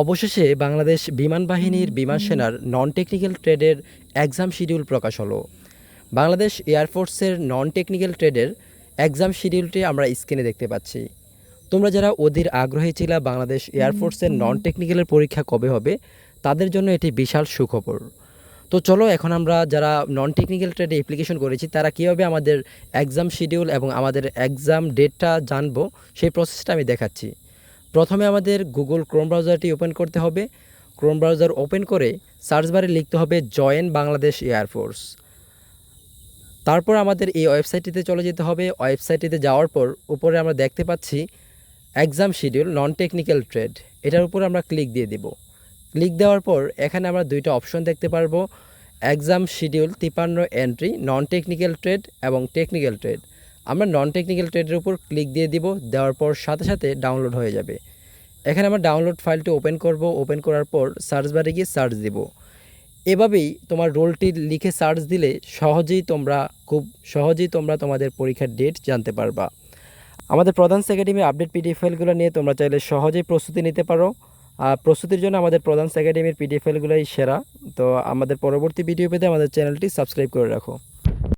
অবশেষে বাংলাদেশ বিমান বাহিনীর বিমান সেনার নন টেকনিক্যাল ট্রেডের এক্সাম শিডিউল প্রকাশ হলো। বাংলাদেশ এয়ারফোর্সের নন টেকনিক্যাল ট্রেডের এক্সাম শিডিউলটি আমরা স্ক্রিনে দেখতে পাচ্ছি। তোমরা যারা অধীর আগ্রহী ছিল বাংলাদেশ এয়ারফোর্সের নন টেকনিক্যালের পরীক্ষা কবে হবে তাদের জন্য এটি বিশাল সুখবর। তো চলো এখন আমরা যারা নন টেকনিক্যাল ট্রেডে অ্যাপ্লিকেশন করেছি তারা কীভাবে আমাদের এক্সাম শিডিউল এবং আমাদের এক্সাম ডেটটা জানব সেই প্রসেসটা আমি দেখাচ্ছি। প্রথমে আমাদের গুগল ক্রোম ব্রাউজারটি ওপেন করতে হবে। ক্রোম ব্রাউজার ওপেন করে সার্চ বারে লিখতে হবে জয়েন বাংলাদেশ এয়ারফোর্স তারপর আমাদের এই ওয়েবসাইটটিতে চলে যেতে হবে। ওয়েবসাইটটিতে যাওয়ার পর উপরে আমরা দেখতে পাচ্ছি exam schedule non technical trade এটার উপর আমরা ক্লিক দিয়ে দেব। ক্লিক দেওয়ার পর এখানে আমরা দুইটা অপশন দেখতে পারব। এক্সাম শিডিউল তিপান্ন এন্ট্রি নন টেকনিক্যাল ট্রেড এবং টেকনিক্যাল ট্রেড আমরা নন টেকনিক্যাল ট্রেডের উপর ক্লিক দিয়ে দিব, দেওয়ার পর সাথে সাথে ডাউনলোড হয়ে যাবে। এখানে আমরা ডাউনলোড ফাইলটি ওপেন করব ওপেন করার পর সার্চ বারে গিয়ে সার্চ দিব। এভাবেই তোমার রোলটি লিখে সার্চ দিলে সহজেই তোমরা, খুব সহজেই তোমরা তোমাদের পরীক্ষার ডেট জানতে পারবা। আমাদের প্রধান একাডেমির আপডেট পিডিএফ ফাইলগুলো নিয়ে তোমরা চাইলে সহজেই প্রস্তুতি নিতে পারো। আর প্রস্তুতির জন্য আমাদের প্রধান একাডেমির পিডিএফ ফাইলগুলোই সেরা। তো আমাদের পরবর্তী ভিডিও পেতে আমাদের চ্যানেলটি সাবস্ক্রাইব করে রাখো।